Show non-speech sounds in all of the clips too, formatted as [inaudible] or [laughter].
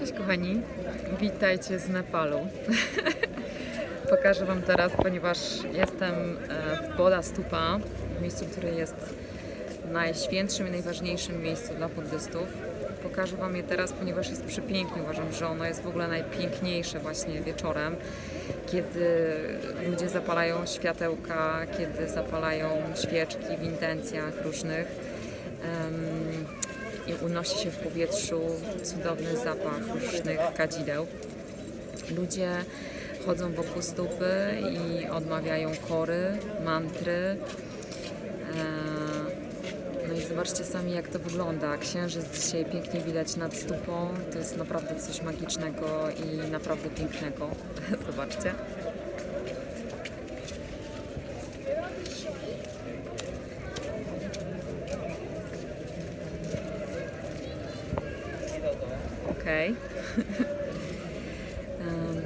Cześć kochani, witajcie z Nepalu. [laughs] Pokażę Wam teraz, ponieważ jestem e, w Boda Stupa, miejscu, które jest najświętszym i najważniejszym miejscu dla buddystów. Pokażę Wam je teraz, ponieważ jest przepięknie. Uważam, że ono jest w ogóle najpiękniejsze właśnie wieczorem, kiedy ludzie zapalają światełka, kiedy zapalają świeczki w intencjach różnych. Em, i unosi się w powietrzu cudowny zapach różnych kadzideł. Ludzie chodzą wokół stupy i odmawiają kory, mantry. Eee, No i zobaczcie sami jak to wygląda. Księżyc dzisiaj pięknie widać nad stupą. To jest naprawdę coś magicznego i naprawdę pięknego. [laughs] Zobaczcie. [laughs] Em,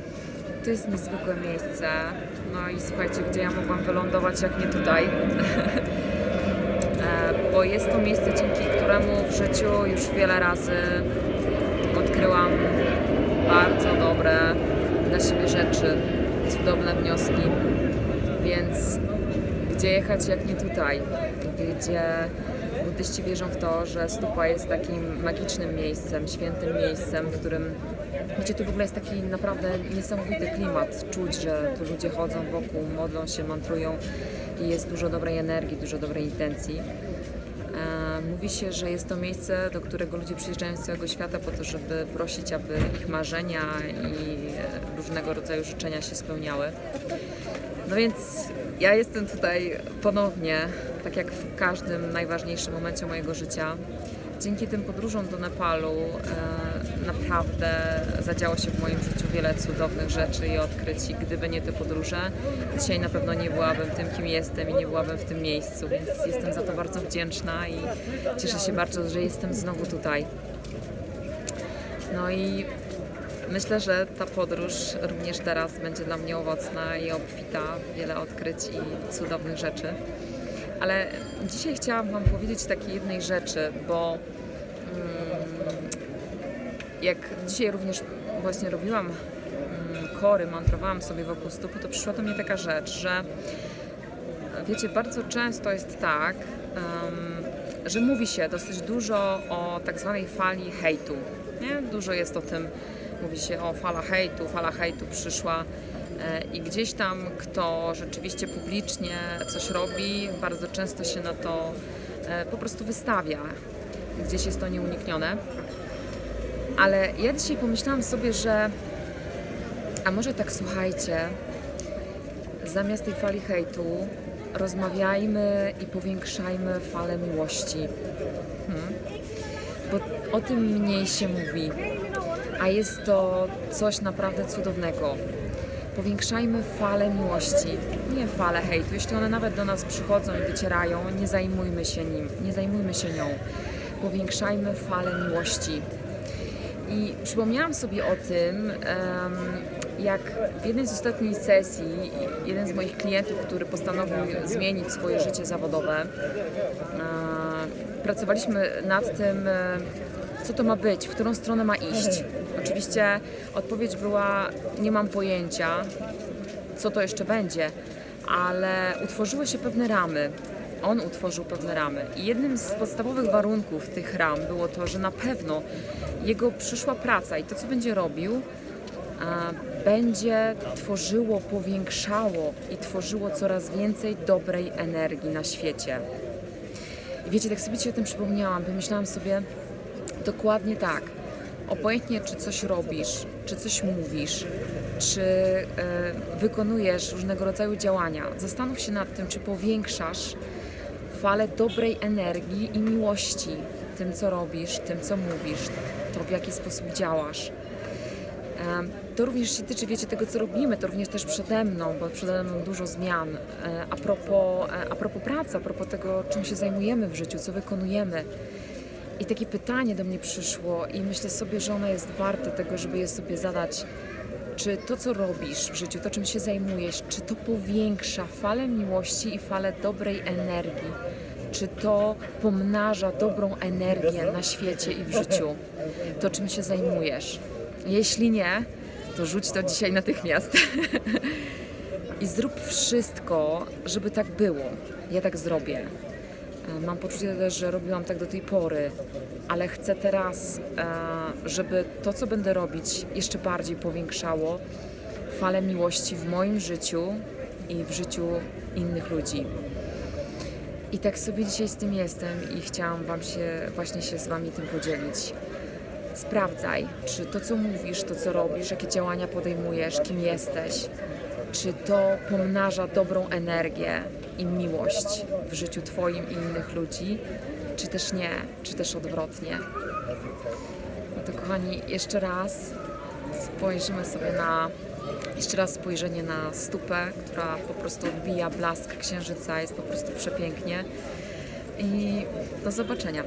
To jest niezwykłe miejsce. No i słuchajcie, gdzie ja mogłam wylądować, jak nie tutaj. [laughs] E, Bo jest to miejsce, dzięki któremu w życiu już wiele razy odkryłam bardzo dobre dla siebie rzeczy, cudowne wnioski. Więc gdzie jechać, jak nie tutaj, gdzie buddyści wierzą w to, że stupa jest takim magicznym miejscem, świętym miejscem, w którym Wiecie, tu w ogóle jest taki naprawdę niesamowity klimat. Czuć, że tu ludzie chodzą wokół, modlą się, mantrują i jest dużo dobrej energii, dużo dobrej intencji. E, Mówi się, że jest to miejsce, do którego ludzie przyjeżdżają z całego świata po to, żeby prosić, aby ich marzenia i e, różnego rodzaju życzenia się spełniały. No więc ja jestem tutaj ponownie, tak jak w każdym najważniejszym momencie mojego życia. Dzięki tym podróżom do Nepalu e, naprawdę zadziało się w moim życiu wiele cudownych rzeczy i odkryć. I gdyby nie te podróże, dzisiaj na pewno nie byłabym tym, kim jestem i nie byłabym w tym miejscu, więc jestem za to bardzo wdzięczna i cieszę się bardzo, że jestem znowu tutaj. No i myślę, że ta podróż również teraz będzie dla mnie owocna i obfita, w wiele odkryć i cudownych rzeczy. Ale dzisiaj chciałam Wam powiedzieć takiej jednej rzeczy, bo mm, jak dzisiaj również właśnie robiłam mm, kory, mantrowałam sobie wokół stóp, to przyszła do mnie taka rzecz, że wiecie, bardzo często jest tak, że mówi się dosyć dużo o tak zwanej fali hejtu. Nie? Dużo jest o tym, mówi się o fala hejtu, fala hejtu przyszła e, i gdzieś tam kto rzeczywiście publicznie coś robi, bardzo często się na to e, po prostu wystawia. Gdzieś jest to nieuniknione. Ale ja dzisiaj pomyślałam sobie, że a może tak słuchajcie, zamiast tej fali hejtu rozmawiajmy i powiększajmy falę miłości. Hmm? Bo o tym mniej się mówi, a jest to coś naprawdę cudownego. Powiększajmy falę miłości, nie falę hejtu. Jeśli one nawet do nas przychodzą i docierają, nie zajmujmy się nim, nie zajmujmy się nią. Powiększajmy falę miłości. I przypomniałam sobie o tym, jak w jednej z ostatnich sesji jeden z moich klientów, który postanowił zmienić swoje życie zawodowe, e, pracowaliśmy nad tym, co to ma być, w którą stronę ma iść. Oczywiście odpowiedź była: Nie mam pojęcia, co to jeszcze będzie, ale utworzyły się pewne ramy. On utworzył pewne ramy. I jednym z podstawowych warunków tych ram było to, że na pewno jego przyszła praca i to, co będzie robił, a, będzie tworzyło, powiększało i tworzyło coraz więcej dobrej energii na świecie. I wiecie, tak sobie ci o tym przypomniałam, pomyślałam sobie dokładnie tak. Obojętnie, czy coś robisz, czy coś mówisz, czy e, wykonujesz różnego rodzaju działania, zastanów się nad tym, czy powiększasz falę dobrej energii i miłości tym, co robisz, tym, co mówisz, to w jaki sposób działasz. To również się tyczy, wiecie, tego, co robimy, to również też przede mną, bo przede mną dużo zmian. E, A propos, e, a propos pracy, a propos tego, czym się zajmujemy w życiu, co wykonujemy. I takie pytanie do mnie przyszło i myślę sobie, że ono jest warte tego, żeby je sobie zadać. Czy to, co robisz w życiu, to, czym się zajmujesz, czy to powiększa falę miłości i falę dobrej energii? Czy to pomnaża dobrą energię na świecie i w życiu? To, czym się zajmujesz? Jeśli nie, to rzuć to dzisiaj natychmiast. [laughs] I zrób wszystko, żeby tak było. Ja tak zrobię. E, Mam poczucie też, że robiłam tak do tej pory, ale chcę teraz, e, żeby to, co będę robić, jeszcze bardziej powiększało falę miłości w moim życiu i w życiu innych ludzi. I tak sobie dzisiaj z tym jestem i chciałam Wam się, właśnie się z Wami tym podzielić. Sprawdzaj, czy to, co mówisz, to, co robisz, jakie działania podejmujesz, kim jesteś, czy to pomnaża dobrą energię i miłość w życiu Twoim i innych ludzi, czy też nie, czy też odwrotnie. No to kochani, jeszcze raz spojrzymy sobie na jeszcze raz spojrzenie na stupę, która po prostu odbija blask księżyca, jest po prostu przepięknie. I do zobaczenia.